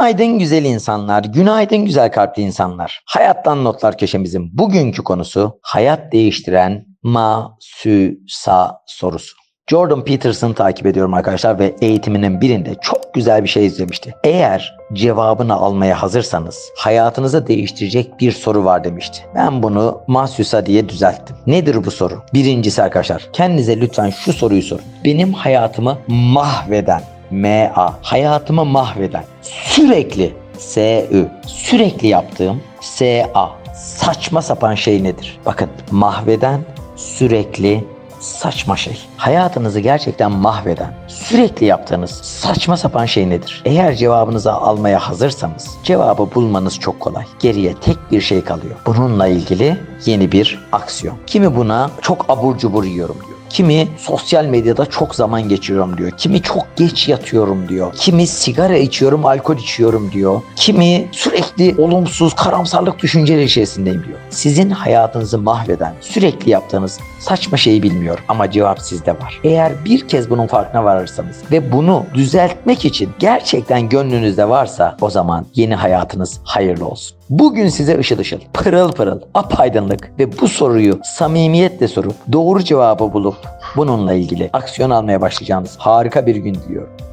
Günaydın güzel insanlar, günaydın güzel kalpli insanlar. Hayattan Notlar köşemizin bugünkü konusu hayat değiştiren ma, sü, sa sorusu. Jordan Peterson takip ediyorum arkadaşlar ve eğitiminin birinde çok güzel bir şey izlemişti. Eğer cevabını almaya hazırsanız hayatınızı değiştirecek bir soru var demişti. Ben bunu Masyusa diye düzelttim. Nedir bu soru? Birincisi arkadaşlar kendinize lütfen şu soruyu sorun. Benim hayatımı mahveden M-A hayatımı mahveden sürekli S-Ü sürekli yaptığım S-A saçma sapan şey nedir? Bakın mahveden sürekli saçma şey. Hayatınızı gerçekten mahveden, sürekli yaptığınız saçma sapan şey nedir? Eğer cevabınızı almaya hazırsanız cevabı bulmanız çok kolay. Geriye tek bir şey kalıyor. Bununla ilgili yeni bir aksiyon. Kimi buna çok abur cubur yiyorum diyor. Kimi sosyal medyada çok zaman geçiriyorum diyor. Kimi çok geç yatıyorum diyor. Kimi sigara içiyorum, alkol içiyorum diyor. Kimi sürekli olumsuz, karamsarlık düşünceleri içerisindeyim diyor. Sizin hayatınızı mahveden, sürekli yaptığınız saçma şeyi bilmiyorum ama cevap sizde var. Eğer bir kez bunun farkına varırsanız ve bunu düzeltmek için gerçekten gönlünüzde varsa o zaman yeni hayatınız hayırlı olsun. Bugün size ışıl ışıl, pırıl pırıl, apaydınlık ve bu soruyu samimiyetle sorup doğru cevabı bulup bununla ilgili aksiyon almaya başlayacağınız harika bir gün diliyorum.